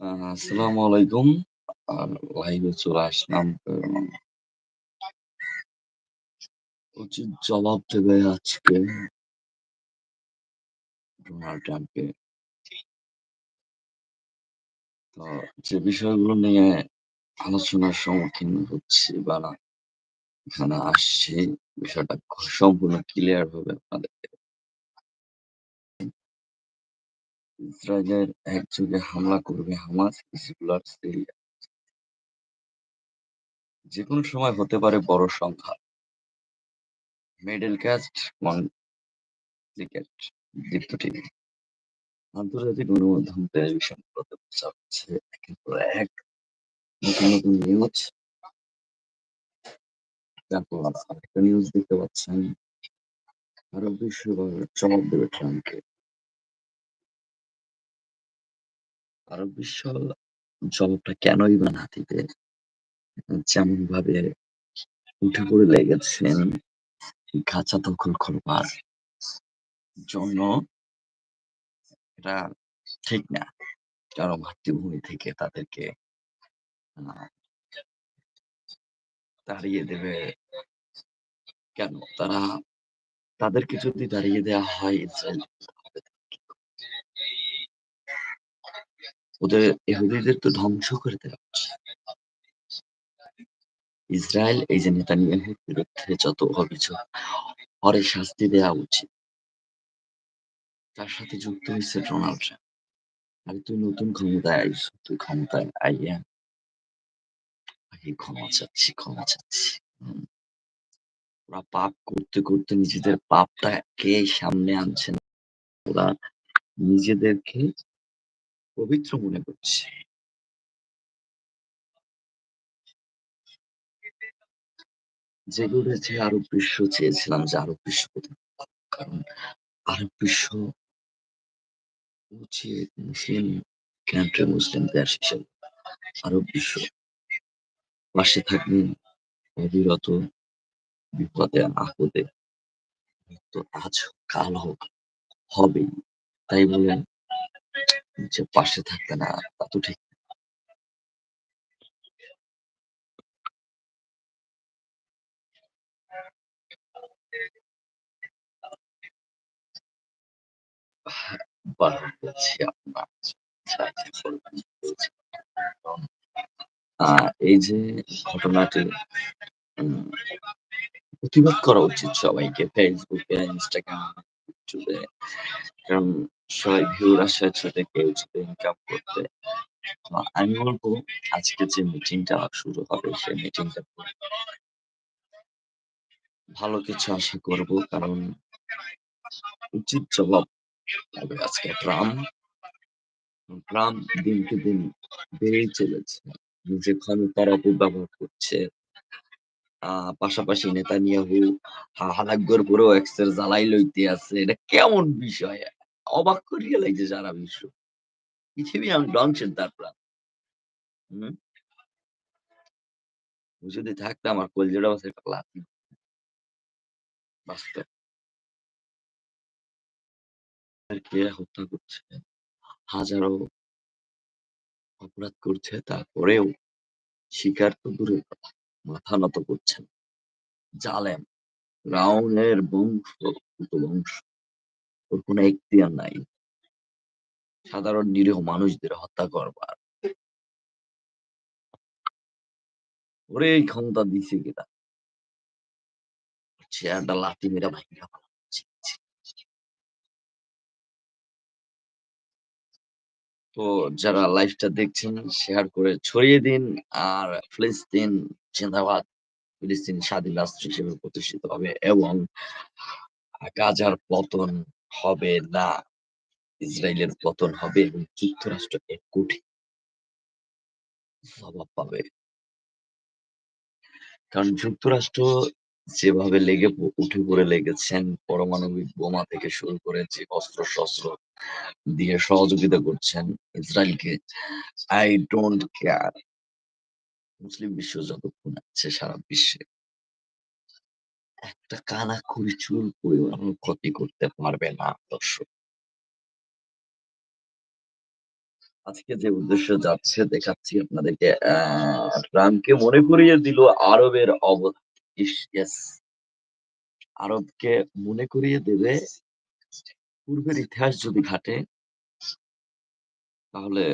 আসসালামু আলাইকুম। আর লাইভে চলে আসলাম। উচিত জবাব দেবে আজকে ডোনাল্ড ট্রাম্পকে। তো যে বিষয়গুলো নিয়ে আলোচনার সম্মুখীন হচ্ছে বা না এখানে আসছি, বিষয়টা সম্পূর্ণ ক্লিয়ার হবে আপনাদেরকে। ইসরায়েলের একযোগে হামলা করবে হামাস, হিজবুল্লাহর সিরিয়া। যেকোনো সময় হতে পারে বড় সংখ্যা। Middle caste conflict Deepto TV. আন্তর্জাতিক গণমাধ্যম টেলিভিশনগুলোতে প্রচার হচ্ছে একের পর এক নতুন, নতুন নিউজ। তারপর আরেকটা নিউজ দেখতে পাচ্ছেন আরব বিশ্ব জবাব দেবে ট্রাম্পকে। আরব বিশ্ব জবাবটা কেনই বা না দিবে? যেমনভাবে উঠে পড়ে লেগেছেন গাজা দখল করবার জন্য এটা ঠিক না। কারও মাতৃভূমি থেকে তাদেরকে, আ, তাড়িয়ে দেবে কেন? তারা, তাদেরকে যদি দাঁড়িয়ে দেয়া হয় ইসরায়েল ওদের ইহুদিদের তো ধ্বংস করে দেওয়া। ইসরায়েল এই যে নেতানিয়াহুর বিরুদ্ধে যত অভিযোগ ওরে শাস্তি দেওয়া উচিত। তার সাথে যুক্ত হয়েছে ডোনাল্ড ট্রাম্প। আরে তুই নতুন ক্ষমতায় আইস, তুই ক্ষমতায় আইয়া আগে ক্ষমা চাচ্ছি, ক্ষমা চাচ্ছি। ওরা পাপ করতে, করতে নিজেদের পাপটা পাপটাকে সামনে আনছে। ওরা নিজেদেরকে পবিত্র মনে করছে। যেগুলো যে আরব বিশ্ব চেয়েছিলাম যে আরব বিশ্ব কারণ আরব বিশ্ব মুসলিম কান্ট্রি, মুসলিম দেশ হিসেবে আরব বিশ্ব পাশে থাকবেন অবিরত বিপদে আপদে। তো আজ কাল হোক হবেই। তাই বলে যে পাশে থাকবে না তা তো ঠিক। কারণ এই যে ঘটনাটি প্রতিবাদ করা উচিত সবাইকে। Instagram, YouTube এ। কারণ সবাই ভিউর কেউ ছোটে ইনকাম করতে। তো আমি বলব আজকে যে মিটিংটা শুরু হবে, সেই মিটিংটাতে ভালো কিছু আশা করব। কারণ উচিত জবাব দেবে আজকে ট্রাম ট্রাম্প দিনকে দিন বেড়েই চলেছে। নিজের ক্ষমতার অপব্যবহার করছে। পাশাপাশি নেতানিয়াহু হা হালাগ্যর পরেও এক্সের জ্বালাই লইতে আছে। এটা কেমন বিষয়? অবাক করিয়া লাইছে সারা বিশ্ব। পৃথিবী ধ্বংসের দ্বার প্রান্তে। হুম? যদি থাকতো আমার কলিজাটা বাঁচা একটা লাথি বাঁচত। কে হত্যা করছে, হাজারো অপরাধ করছে তারপরেও স্বীকার তো দূরের কথা। মাথা নত করছে না। জালেম। ফিরাউনের বংশ, বংশ। ওর কোনো এখতিয়ার নাই। সাধারণ নিরীহ মানুষদের হত্যা করবার। ওরে এই ক্ষমতা দিছে কেডা? চেয়ারটা লাথি মেরে ছি। তো যারা লাইভটা দেখছেন, শেয়ার করে ছড়িয়ে দিন। আর ফিলিস্তিন জিন্দাবাদ। ফিলিস্তিন স্বাধীন রাষ্ট্র হিসেবে প্রতিষ্ঠিত হবে এবং গাজার পতন হবে না। ইসরায়েলের পতন হবে এবং যুক্তরাষ্ট্র এক কোটি জবাব পাবে। কারণ যুক্তরাষ্ট্র যেভাবে লেগে উঠে পড়ে লেগেছেন, পারমাণবিক বোমা থেকে শুরু করে যে অস্ত্র-শস্ত্র দিয়ে সহযোগিতা করছেন ইসরায়েলকে আই don't কেয়ার মুসলিম বিশ্ব যতক্ষণ আছে সারা বিশ্বে একটা কানাকড়ি চুল পরিমাণ ক্ষতি করতে পারবে না দর্শক। আজকে যে উদ্দেশ্য যাচ্ছে, দেখাচ্ছি আপনাদেরকে আ ট্রাম্পকে মনে করিয়ে দিল আরবের অবদান। ইস! আরবকে মনে করিয়ে দেবে পূর্বের ইতিহাস যদি ঘাটে, তাহলে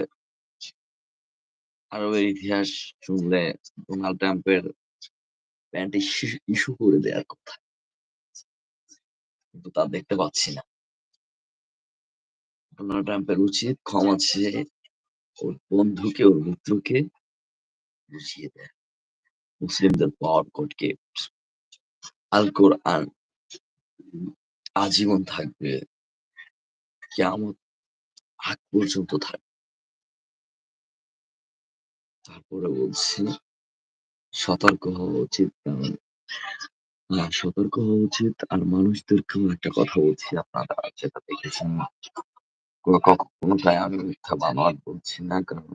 আরবের ইতিহাস শুনলে ডোনাল্ড ট্রাম্পের প্যান্ট ইস্যু করে দেয়ার কথা। কিন্তু তা দেখতে পাচ্ছি না। ডোনাল্ড ট্রাম্পের উচিত ক্ষমা চেয়ে ওর বন্ধুকে, ওর মিত্রকে বুঝিয়ে দেয়া। মুসলিমদের পাওয়ার কোডকে আল কোরআন আজীবন থাকবে। কেমন আগ পর্যন্ত থাকবে। তারপরে বলছি সতর্ক হওয়া উচিত কারণ আ সতর্ক হওয়া উচিত আর মানুষদেরকেও একটা কথা বলছি আপনারা যেটা দেখেছেন কোনো ক আমি মিথ্যা বানোয়াট বলছি না। কারণ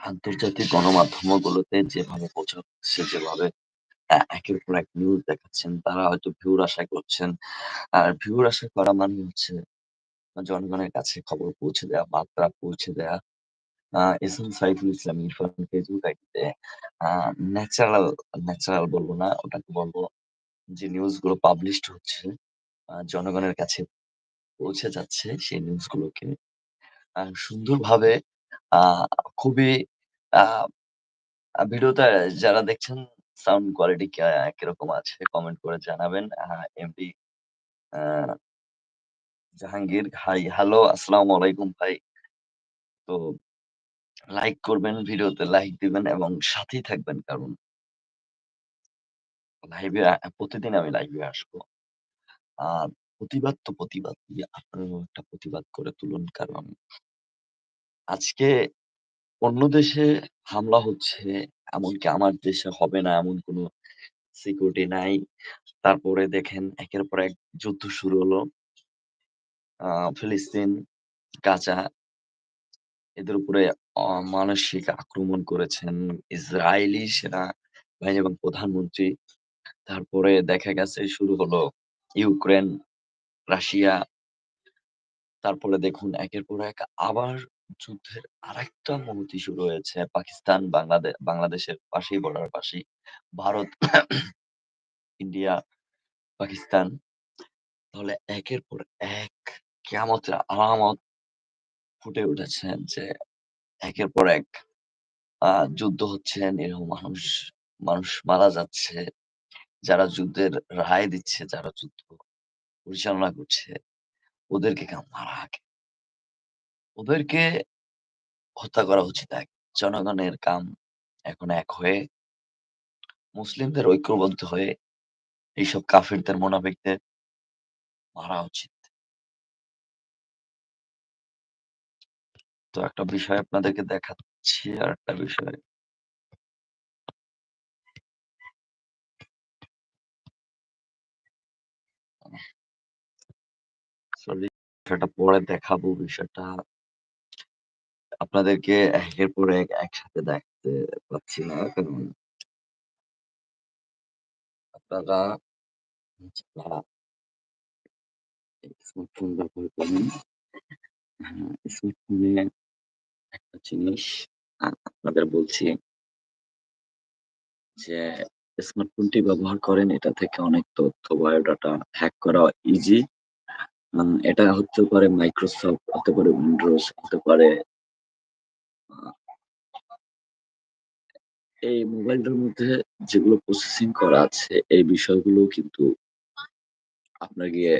আন্তর্জাতিক গণমাধ্যমগুলোতে যেভাবে প্রচার হচ্ছে, যেভাবে আ একের পর এক নিউজ দেখাচ্ছেন, তারা হয়তো ভিউর আশা করছেন। আর ভিউর আশা করা মানে হচ্ছে জনগণের কাছে খবর পৌঁছে দেয়া, বার্তা পৌঁছে দেয়া। এহসান সাইফুল ইসলাম ইরফান ফেসবুক আইডিতে ন্যাচারাল, ন্যাচারাল বলব না, ওটাকে বলব যে নিউজগুলো পাবলিশড হচ্ছে, জনগণের কাছে পৌঁছে যাচ্ছে সেই নিউজগুলোকে সুন্দরভাবে খুবই ভিডিওতে যারা দেখছেন সাউন্ড কোয়ালিটি কীরকম আছে কমেন্ট করে জানাবেন। এমডি জাহাঙ্গীর হাই, হ্যালো আসসালামু আলাইকুম ভাই। তো লাইক করবেন, ভিডিওতে লাইক দিবেন এবং সাথেই থাকবেন কারণ লাইভে প্রতিদিন আমি লাইভে আসব। আর প্রতিবাদ তো প্রতিবাদ আপনারাও একটা প্রতিবাদ করে তুলুন। কারণ আজকে অন্য দেশে হামলা হচ্ছে, এমনকি আমার দেশে হবে না এমন কোনো সিকিউরিটি নাই। তারপরে দেখেন একের পর এক যুদ্ধ শুরু হলো। ফিলিস্তিন, গাজা এদের উপরে অমানসিক আক্রমণ করেছেন ইসরায়েলি সেনাবাহিনী এবং প্রধানমন্ত্রী। তারপরে দেখা গেছে শুরু হলো ইউক্রেন, রাশিয়া। তারপরে দেখুন একের পর এক আবার যুদ্ধের আরেকটা মহতী শুরু হয়েছে। পাকিস্তান, বাংলাদেশ বাংলাদেশের পাশেই বর্ডার পাশেই ভারত, ইন্ডিয়া, পাকিস্তান। তাহলে একের পর এক কেয়ামতের আলামত ফুটে উঠেছে যে একের পর এক যুদ্ধ হচ্ছে, নিরীহ মানুষ মানুষ মারা যাচ্ছে। যারা যুদ্ধের রায় দিচ্ছে, যারা যুদ্ধ পরিচালনা করছে, ওদেরকে মারা আগে? ওদেরকে হত্যা করা উচিত এক জনগণের কাম এখন এক হয়ে মুসলিমদের ঐক্যবদ্ধ হয়ে এইসব কাফিরদের, মোনাফিকদের মারা উচিত। তো একটা বিষয় আপনাদেরকে দেখাচ্ছি আরেকটা বিষয়। সরি বিষয়টা পরে দেখাবো বিষয়টা। আপনাদেরকে একের পর এক একসাথে দেখাতে পারছি না। কারণ আপনারা স্মার্টফোন ব্যবহার করেন, হ্যাঁ, স্মার্টফোনে একটা জিনিস আ আপনাদের বলছি যে স্মার্টফোনটি ব্যবহার করেন এটা থেকে অনেক তথ্য বায়োডাটা হ্যাক করা ইজি। আ এটা হতে পারে Microsoft, হতে পারে Windows, হতে পারে এই মোবাইলটার মধ্যে যেগুলো প্রসেসিং করা আছে এই বিষয়গুলো কিন্তু আপনার গিয়ে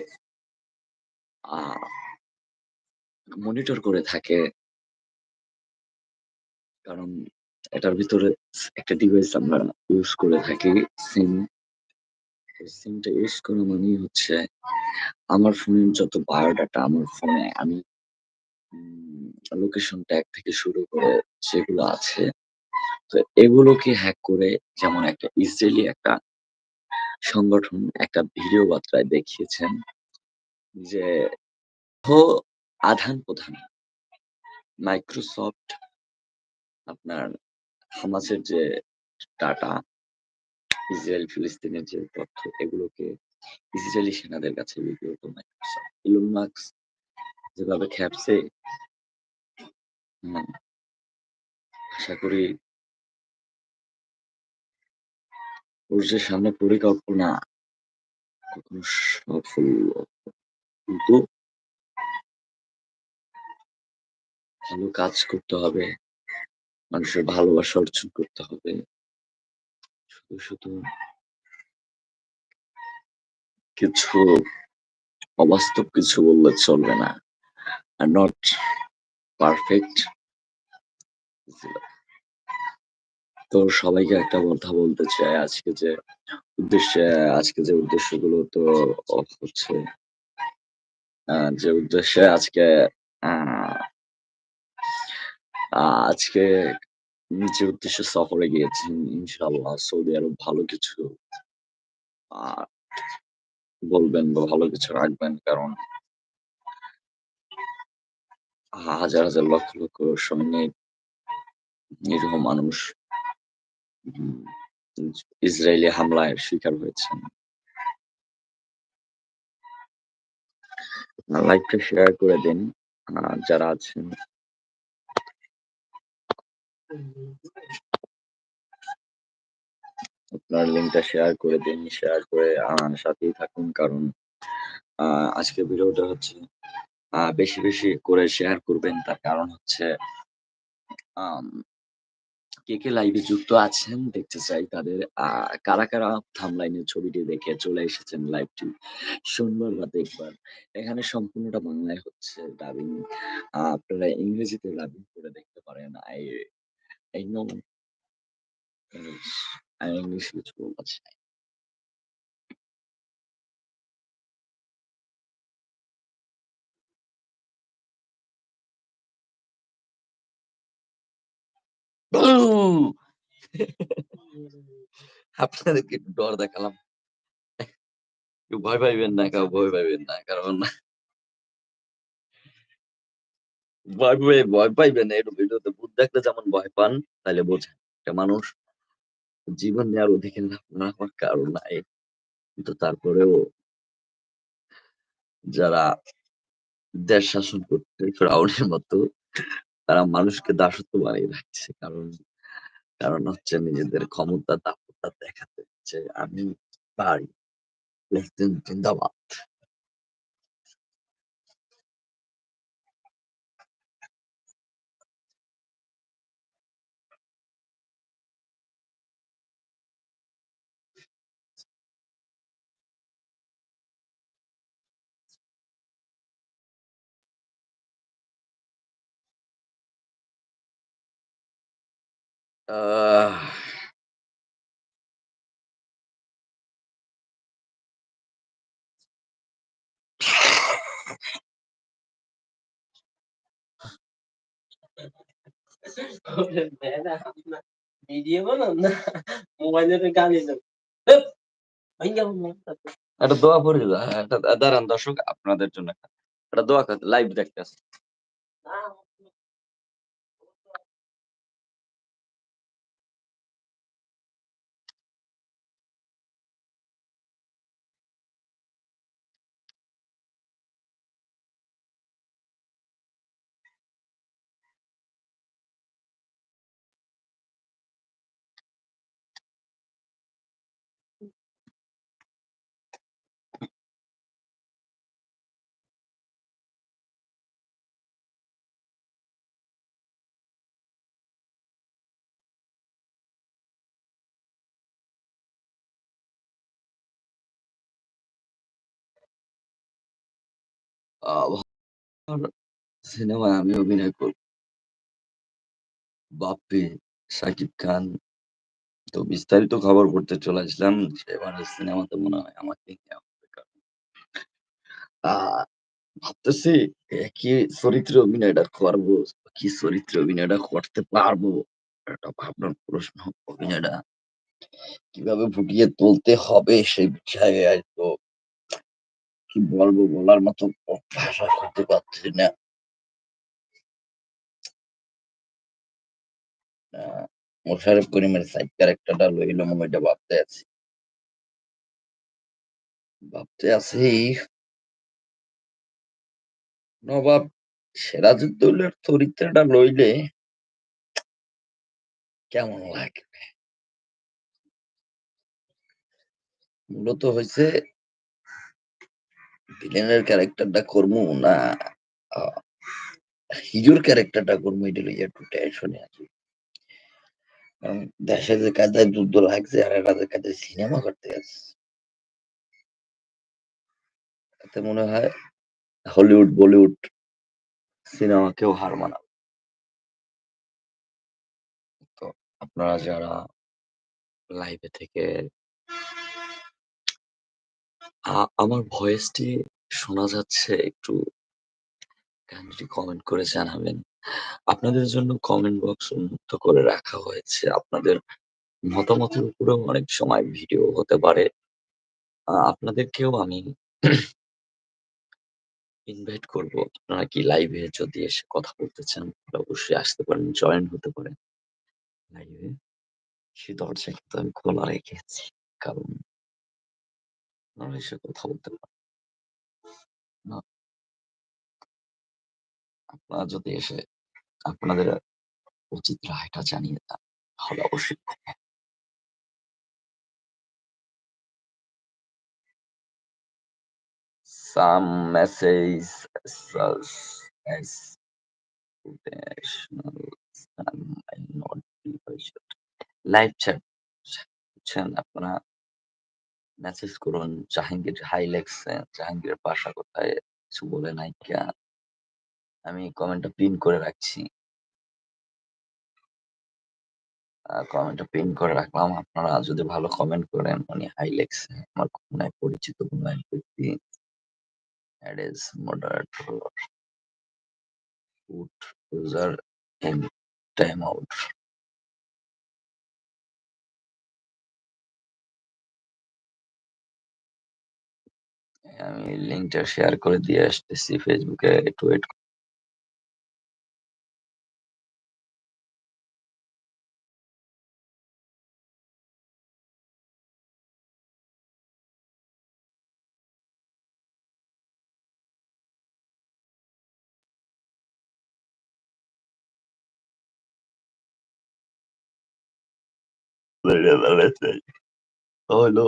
মনিটর করে থাকে। কারণ এটার ভিতরে একটা ডিভাইস আমরা ইউজ করে থাকি সিম। সিমটা ইউজ করা মানেই হচ্ছে আমার ফোনের যত বায়োডাটা আমার ফোনে আমি লোকেশন ট্যাগ থেকে শুরু করে যেগুলো আছে, তো এগুলোকে হ্যাক করে যেমন একটা ইসরায়েলি একটা সংগঠন একটা ভিডিও বার্তায় দেখিয়েছেন যে হো আদান-প্রদান Microsoft আপনার হামাসের যে ডাটা, ইসরায়েল ফিলিস্তিনের যে তথ্য এগুলোকে ইসরায়েলি সেনাদের কাছে বিক্রি Microsoft। ইলন মাস্ক যেভাবে হুম। আশা করি ওর যে সামনে পরিকল্পনা কখনো সফল কিন্তু ভালো কাজ করতে হবে। মানুষের ভালোবাসা অর্জন করতে হবে। শুধু, শুধু কিছু অবাস্তব কিছু বললে চলবে না। আর নট পারফেক্ট তো সবাইকে একটা কথা বলতে চাই আজকে যে উদ্দেশ্যে আজকে যে উদ্দেশ্যগুলো তো হচ্ছে যে উদ্দেশ্যে আজকে আ আ আজকে যে উদ্দেশ্যে সফরে গিয়েছেন ইনশাল্লাহ সৌদি আরব ভালো কিছু বলবেন বা ভালো কিছু রাখবেন কারণ হাজার, হাজার লক্ষ, লক্ষ সৈনিক নিরীহ মানুষ ইসরায়েলি হামলায় শিকার হয়েছেন। লাইভটা শেয়ার করে দিন। যারা আছেন। আপনার লিঙ্কটা শেয়ার করে দিন। শেয়ার করে সাথেই থাকুন কারণ আ আজকের ভিডিওটা হচ্ছে বেশি, বেশি করে শেয়ার করবেন। তার কারণ হচ্ছে কে, কে লাইভে যুক্ত আছেন দেখতে চাই তাদের কারা, কারা থাম্বনেইলে ছবিটি দেখে চলে এসেছেন লাইভটি শুনবার বা দেখবার। এখানে সম্পূর্ণটা বাংলায় হচ্ছে ডাবিং। আপনারা ইংরেজিতে ডাবিং করে দেখতে পারেন। Know English আমি ইংলিশে কিছু বলতে আপনাদেরকে একটু ডর দেখালাম। কেউ ভয় পাইবেন না, কেউ ভয় পাইবেন না। কারণ ভয় পেয়ে ভয় পাইবেন না। এরকম ভিডিওতে ভূত দেখলে যেমন ভয় পান, তাইলে বোঝেন একটা মানুষ জীবন নেওয়ার অধিকার না হওয়ার কারণ নাই। কিন্তু তারপরেও যারা দেশ শাসন করতে ফেরাউনের মতো তারা মানুষকে দাসত্ব বানিয়ে রাখছে। কারণ, কারণ হচ্ছে নিজেদের ক্ষমতা দাপটটা দেখাতে হচ্ছে আমি পারি। জিন্দাবাদ। না মোবাইলের ভাইঙ্গা একটা দোয়া পড়ে যা একটা দাঁড়ান দর্শক আপনাদের জন্য একটা, দোয়া লাইভ দেখতেছি। আ সিনেমায় আমি অভিনয় করব। বাপ্পি, সাকিব খান। তো বিস্তারিত খবর করতে চলে আসলাম। এবারের সিনেমাতে মনে হয় আমাকেই নেওয়া হবে কারণ আ ভাবতেছি একই চরিত্রে অভিনয়টা করব, কি চরিত্রে অভিনয়টা করতে পারব? একটা ভাবনার প্রশ্ন। অভিনয়টা কীভাবে ফুটিয়ে তুলতে হবে সে বিষয়ে হয়তো কি বলব বলার মতো ভাষা খুঁজে পাচ্ছি না। আ মোশাররফ করিমের সাইড ক্যারেক্টারটা লইলো মুভিটা ভাবতে আছি। ভাবতে আছি নবাব সিরাজউদ্দৌলার চরিত্রটা লইলে কেমন লাগবে? মূলত হইছে ভিলেনের ক্যারেক্টারটা করমু না আ হিরোর ক্যারেক্টারটা করমু এটা লইয়া একটু টেনশনে আছি। কারণ দেশে যে কায়দায় যুদ্ধ লাগছে আর যে কায়দায় সিনেমা করতে আছে এতে মনে হয় হলিউড, বলিউড সিনেমাকেও হার মানাবে। তো আপনারা যারা লাইভে থেকে আ আমার ভয়েসটি শোনা যাচ্ছে একটু কাইন্ডলি কমেন্ট করে জানাবেন। আপনাদের জন্য কমেন্ট বক্স উন্মুক্ত করে রাখা হয়েছে। আপনাদের মতামতের উপরেও অনেক সময় ভিডিও হতে পারে। আপনাদেরকেও আমি ইনভাইট করব। আপনারা কি লাইভে যদি এসে কথা বলতে চান অবশ্যই আসতে পারেন, জয়েন হতে পারেন লাইভে। সে দরজা কিন্তু আমি খোলা রেখেছি। কারণ আপনারা এসে কথা বলতে পারেন। না আপনারা যদি এসে আপনাদের উচিত রায়টা জানিয়ে দেন তাহলে অবশ্যই। Some messages such as potential some might not be urgent. Live chat বুঝছেন আপনারা মেসেজ করুন, জাহাঙ্গীর হাই লেখছে জাহাঙ্গীরের বাসা কোথায়, কিছু বলে নাই কিয়া? আমি কমেন্টটা পিন করে রাখছি। কমেন্টটা পিন করে রাখলাম। আপনারা যদি ভালো কমেন্ট করেন, উনি হাই লেখছে আমার কোনো পরিচিত কোনো এক ব্যক্তি add is moderator put user time timeout আমি লিঙ্কটা শেয়ার করে দিয়ে আসতেছি ফেসবুকে একটু ওয়েট হলো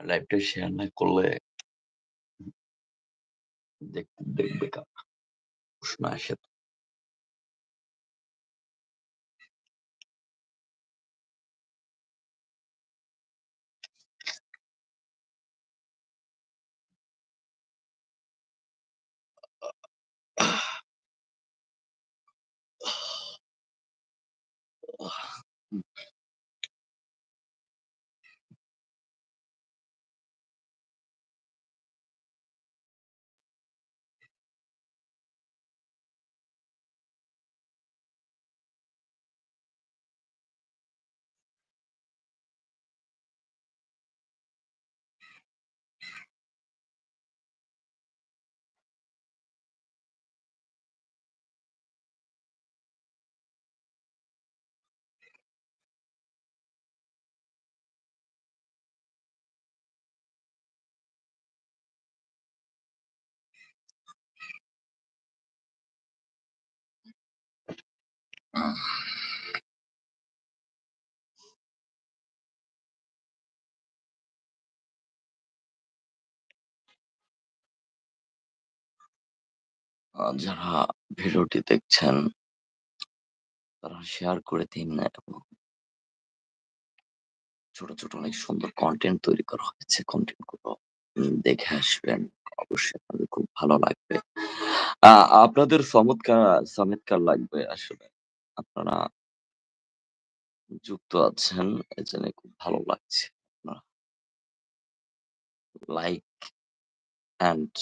লাইভটা শেয়ার না করলে দেখবে কারা প্রশ্ন আসে যারা ভিডিওটি দেখছেন, তারা শেয়ার করে দিন এবং ছোট ছোট অনেক সুন্দর কন্টেন্ট তৈরি করা হয়েছে। কন্টেন্টগুলো দেখে আসবেন। অবশ্যই আপনাদের খুব ভালো লাগবে। আপনাদের চমৎকার চমৎকার লাগবে আসলে। আপনারা যুক্ত আছেন এজন্য খুব ভালো লাগছে লাইক অ্যান্ড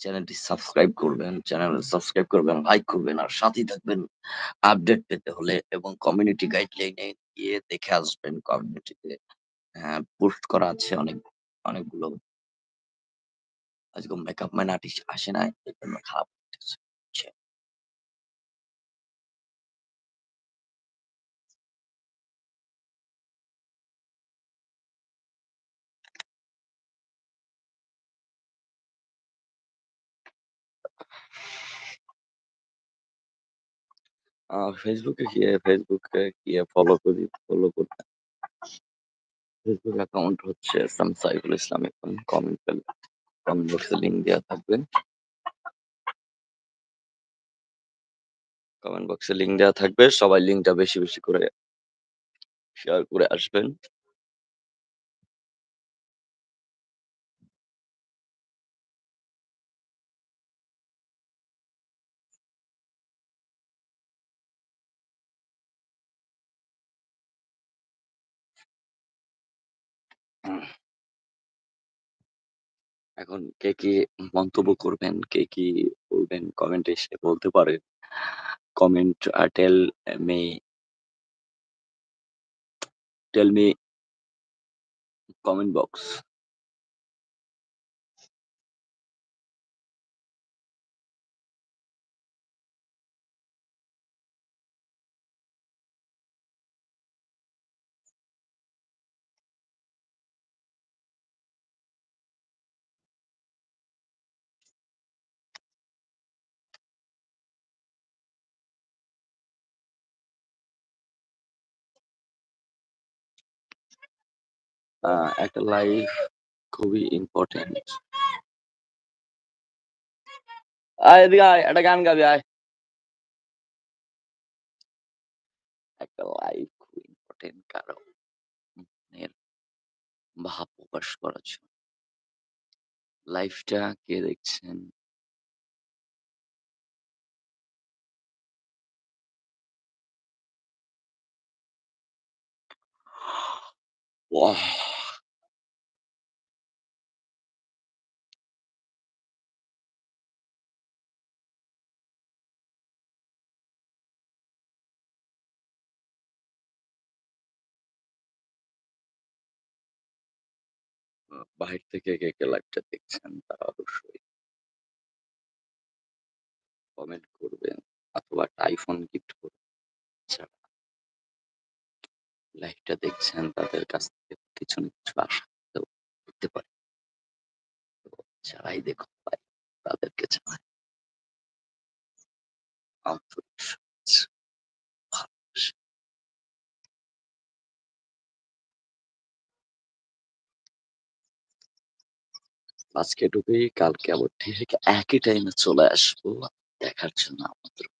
চ্যানেলটি সাবস্ক্রাইব করবেন চ্যানেল সাবস্ক্রাইব করবেন লাইক করবেন, আর সাথেই থাকবেন আপডেট পেতে হলে এবং কমিউনিটি গাইডলাইনে গিয়ে দেখে আসবেন কমিউনিটিতে পোস্ট করা আছে অনেক, অনেকগুলো। আজকে মেকআপ ম্যান আর্টিস্ট আসে না এই জন্য খারাপ। আ ফেসবুকে গিয়ে ফেসবুকে গিয়ে ফলো করি। ফলো করতে ফেসবুক অ্যাকাউন্ট হচ্ছে সাম সাইফুল ইসলাম এখন কমেন্ট করলে কমেন্ট বক্সে লিংক দেওয়া থাকবে। কমেন্ট বক্সে লিংক দেওয়া থাকবে। সবাই লিংকটা বেশি, বেশি করে শেয়ার করে আসবেন। এখন কে কি মন্তব্য করবেন, কে কি বলবেন কমেন্ট এসে বলতে পারেন। Comment uh tell me tell me comment box. আ একটা লাইফ খুবই ইম্পর্টেন্ট আয় এদিকে আয়, একটা গান গাবি আয়। একটা লাইফ খুবই ইম্পোর্টেন্ট কারও মনের ভাব প্রকাশ করার জন্য। লাইফটা কে দেখছেন? ওয়াহ! বাহির থেকে কে, কে লাইভটা দেখছেন তারা অবশ্যই কমেন্ট করবেন অথবা একটা আইফোন গিফট করবেন। যারা লাইভটা দেখছেন তাদের কাছ থেকে কিছু না কিছু আশা করতে পারি। তো যারাই দেখুক ভাই তাদেরকে জানাই আন্তরিক আজকে এটুকুই। কালকে আবার ঠিক একই টাইমে চলে আসব দেখার জন্য আমন্ত্রণ।